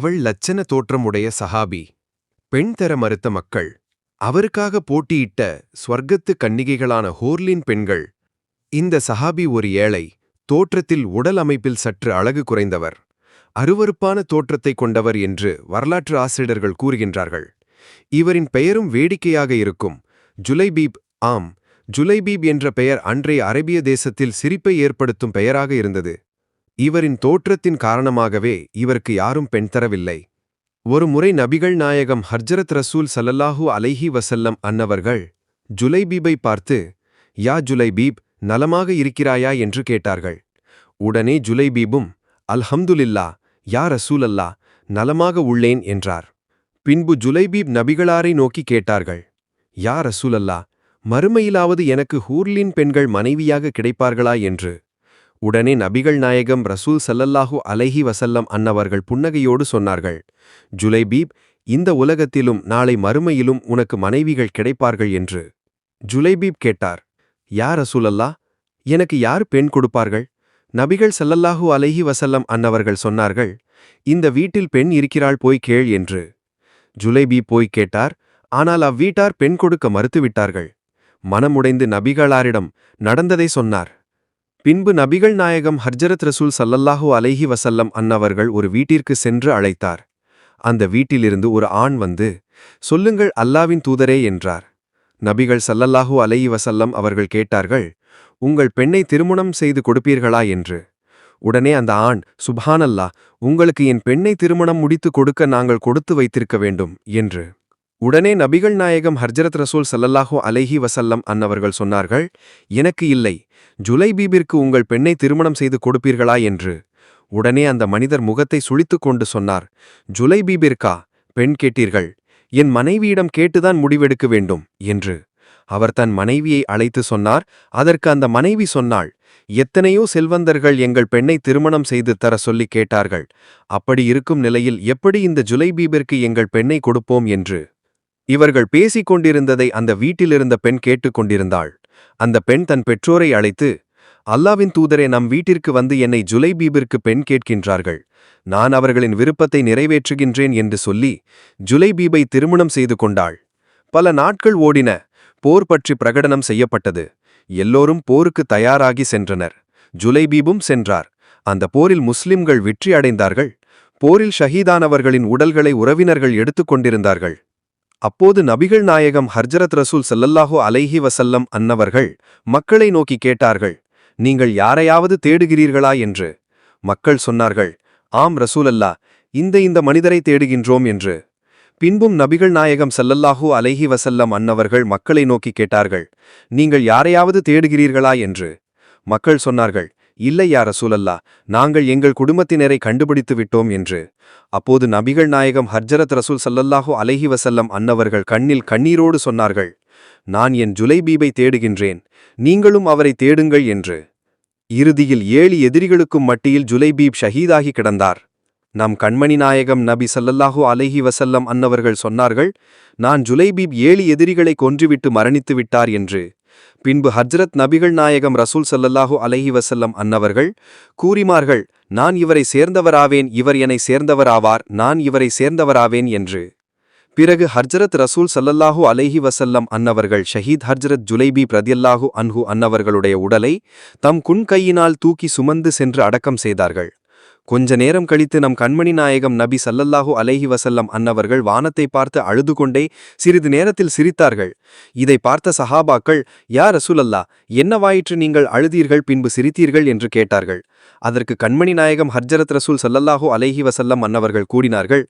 அவள் லட்சண தோற்றமுடைய சஹாபி பெண் தர மறுத்த மக்கள் அவருக்காக போட்டியிட்ட ஸ்வர்க்கத்து கன்னிகைகளான ஹோர்லின் பெண்கள் இந்த சஹாபி ஒரு ஏழை தோற்றத்தில் உடல் அமைப்பில் சற்று அழகு குறைந்தவர் அருவருப்பான தோற்றத்தை கொண்டவர் என்று வரலாற்று ஆசிரியர்கள் கூறுகின்றார்கள். இவரின் பெயரும் வேடிக்கையாக இருக்கும். ஜுலைபீப் ஆம் ஜுலைபீப் என்ற பெயர் அன்றைய அரேபிய தேசத்தில் சிரிப்பை ஏற்படுத்தும் பெயராக இருந்தது. இவரின் தோற்றத்தின் காரணமாகவே இவருக்கு யாரும் பெண் தரவில்லை. ஒரு முறை நபிகள் நாயகம் ஹர்ஜரத் ரசூல் சல்லல்லாஹூ அலைஹி வசல்லம் அன்னவர்கள் ஜுலைபீபை பார்த்து யா ஜுலைபீப் நலமாக இருக்கிறாயா? என்று கேட்டார்கள். உடனே ஜுலைபீபும் அல்ஹம்துலில்லா யா ரசூலல்லா நலமாக உள்ளேன் என்றார். பின்பு ஜுலைபீப் நபிகளாரை நோக்கி கேட்டார்கள். யா ரசூலல்லா மறுமையிலாவது எனக்கு ஹூர்லின் பெண்கள் மனைவியாக கிடைப்பார்களா? என்று உடனே நபிகள் நாயகம் ரசூல் சல்லல்லாஹு அலைஹி வசல்லம் அன்னவர்கள் புன்னகையோடு சொன்னார்கள் ஜுலைபீப் இந்த உலகத்திலும் நாளை மறுமையிலும் உனக்கு மனைவிகள் கிடைப்பார்கள் என்று. ஜுலைபீப் கேட்டார் யார் ரசூலல்லா எனக்கு யார் பெண் கொடுப்பார்கள்? நபிகள் சல்லல்லாஹு அலைஹி வசல்லம் அன்னவர்கள் சொன்னார்கள் இந்த வீட்டில் பெண் இருக்கிறாள் போய் கேள் என்று. ஜுலைபீப் போய் கேட்டார் ஆனால் அவ்வீட்டார் பெண் கொடுக்க மறுத்துவிட்டார்கள். மனமுடைந்து நபிகளாரிடம் நடந்ததை சொன்னார். பின்பு நபிகள் நாயகம் ஹர்ஜரத் ரசூல் சல்லல்லாஹு அலைஹி வசல்லம் அன்னவர்கள் ஒரு வீட்டிற்கு சென்று அழைத்தார். அந்த வீட்டிலிருந்து ஒரு ஆண் வந்து சொல்லுங்கள் அல்லாவின் தூதரே என்றார். நபிகள் சல்லல்லாஹு அலைஹி வசல்லம் அவர்கள் கேட்டார்கள் உங்கள் பெண்ணை திருமணம் செய்து கொடுப்பீர்களா? என்று. உடனே அந்த ஆண் சுபானல்லா உங்களுக்கு என் பெண்ணை திருமணம் முடித்து கொடுக்க நாங்கள் கொடுத்து வைத்திருக்க வேண்டும் என்று. உடனே நபிகள் நாயகம் ஹர்ஜரத் ரசூல் சல்லல்லாஹோ அலைஹி வசல்லம் அன்னவர்கள் சொன்னார்கள் எனக்கு இல்லை. ஜுலைபீபிற்கு உங்கள் பெண்ணை திருமணம் செய்து கொடுப்பீர்களா? என்று. உடனே அந்த மனிதர் முகத்தை சுழித்துக் கொண்டு சொன்னார் ஜுலைபீபிற்கா? பெண் கேட்டீர்கள். என் மனைவியிடம் கேட்டுதான் முடிவெடுக்க வேண்டும். என்று. அவர் தன் மனைவியை அழைத்து சொன்னார் அதற்கு அந்த மனைவி சொன்னாள் எத்தனையோ செல்வந்தர்கள் எங்கள் பெண்ணை திருமணம் செய்து தர சொல்லி கேட்டார்கள். அப்படி இருக்கும் நிலையில் எப்படி இந்த ஜுலைபீபிற்கு எங்கள் பெண்ணை கொடுப்போம்? என்று. இவர்கள் பேசிக் கொண்டிருந்ததை அந்த வீட்டிலிருந்த பெண் கேட்டுக்கொண்டிருந்தாள். அந்த பெண் தன் பெற்றோரை அழைத்து அல்லாவின் தூதரே நம் வீட்டிற்கு வந்து என்னை ஜுலைபீபிற்கு பெண் கேட்கின்றார்கள். நான் அவர்களின் விருப்பத்தை நிறைவேற்றுகின்றேன் என்று சொல்லி ஜுலைபீபை திருமணம் செய்து கொண்டாள். பல நாட்கள் ஓடின. போர் பற்றி பிரகடனம் செய்யப்பட்டது. எல்லோரும் போருக்கு தயாராகி சென்றனர். ஜுலைபீபும் சென்றார். அந்த போரில் முஸ்லிம்கள் வெற்றி அடைந்தார்கள். போரில் ஷஹீதானவர்களின் உடல்களை உறவினர்கள் எடுத்துக்கொண்டிருந்தார்கள். அப்போது நபிகள் நாயகம் ஹர்ஜரத் ரசூல் சல்லல்லாஹு அலைஹி வசல்லம் அன்னவர்கள் மக்களை நோக்கி கேட்டார்கள் நீங்கள் யாரையாவது தேடுகிறீர்களா? என்று. மக்கள் சொன்னார்கள் ஆம் ரசூலல்லா இந்த இந்த மனிதரை தேடுகின்றோம் என்று. பின்பும் நபிகள் நாயகம் சல்லல்லாஹூ அலைஹி வசல்லம் அன்னவர்கள் மக்களை நோக்கி கேட்டார்கள் நீங்கள் யாரையாவது தேடுகிறீர்களா? என்று. மக்கள் சொன்னார்கள் இல்லையா ரசூலல்லா நாங்கள் எங்கள் குடும்பத்தினரை கண்டுபிடித்து விட்டோம் என்று. அப்போது நபிகள் நாயகம் ஹர்ஜரத் ரசூல் சல்லல்லாஹு அலஹி வசல்லம் அன்னவர்கள் கண்ணில் கண்ணீரோடு சொன்னார்கள் நான் என் ஜுலைபீபை தேடுகின்றேன் நீங்களும் அவரை தேடுங்கள் என்று. இறுதியில் ஏழு எதிரிகளுக்கும் மட்டியில் ஜுலைபீப் ஷஹீதாகி கிடந்தார். நம் கண்மணி நாயகம் நபி சல்லல்லாஹூ அலஹி வசல்லம் அன்னவர்கள் சொன்னார்கள் நான் ஜுலைபீப் ஏழு எதிரிகளை கொன்றுவிட்டு மரணித்து விட்டார் என்று. பின்பு ஹஜ்ரத் நபிகள் நாயகம் ரசூல் சல்லல்லாஹு அலஹி வசல்லம் அன்னவர்கள் கூறிமார்கள் நான் இவரை சேர்ந்தவராவேன் இவர் என்னை சேர்ந்தவராவார் நான் இவரை சேர்ந்தவராவேன் என்று. பிறகு ஹர்ஜரத் ரசூல் சல்லல்லாஹு அலைஹி வசல்லம் அன்னவர்கள் ஷஹீத் ஹர்ஜரத் ஜுலைபி பிரதியல்லாஹு அன்ஹு அன்னவர்களுடைய உடலை தம் குன்கையினால் தூக்கி சுமந்து சென்று அடக்கம் செய்தார்கள். கொஞ்ச நேரம் கழித்து நம் கண்மணி நாயகம் நபி சல்லல்லாஹு அலைஹி வசல்லம் அன்னவர்கள் வானத்தை பார்த்து அழுது கொண்டே சிறிது நேரத்தில் சிரித்தார்கள். இதை பார்த்த சஹாபாக்கள் யா ரசூலல்லா என்னவாயிற்று நீங்கள் அழுதீர்கள் பின்பு சிரித்தீர்கள்? என்று கேட்டார்கள். அதற்கு கண்மணி நாயகம் ஹர்ஜரத் ரசூல் சல்லல்லாஹு அலைஹி வசல்லம் அன்னவர்கள் கூறினார்கள்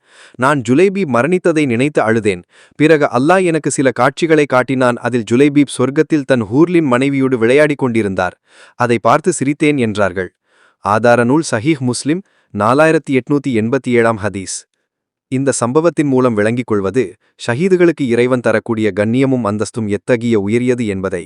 நான் ஜுலைபீப் மரணித்ததை நினைத்து அழுதேன். பிறகு அல்லாஹ் எனக்கு சில காட்சிகளை காட்டினான். அதில் ஜுலைபீப் சொர்க்கத்தில் தன் ஹூர்லின் மனைவியோடு விளையாடிக் கொண்டிருந்தார். அதை பார்த்து சிரித்தேன் என்றார்கள். ஆதார நூல் சஹீஹ் முஸ்லிம் நாலாயிரத்தி எட்நூத்தி எண்பத்தி ஏழாம் ஹதீஸ். இந்த சம்பவத்தின் மூலம் விளங்கிக் கொள்வது ஷஹீதுகளுக்கு இறைவன் தரக்கூடிய கண்ணியமும் அந்தஸ்தும் எத்தகைய உயரியது என்பதை.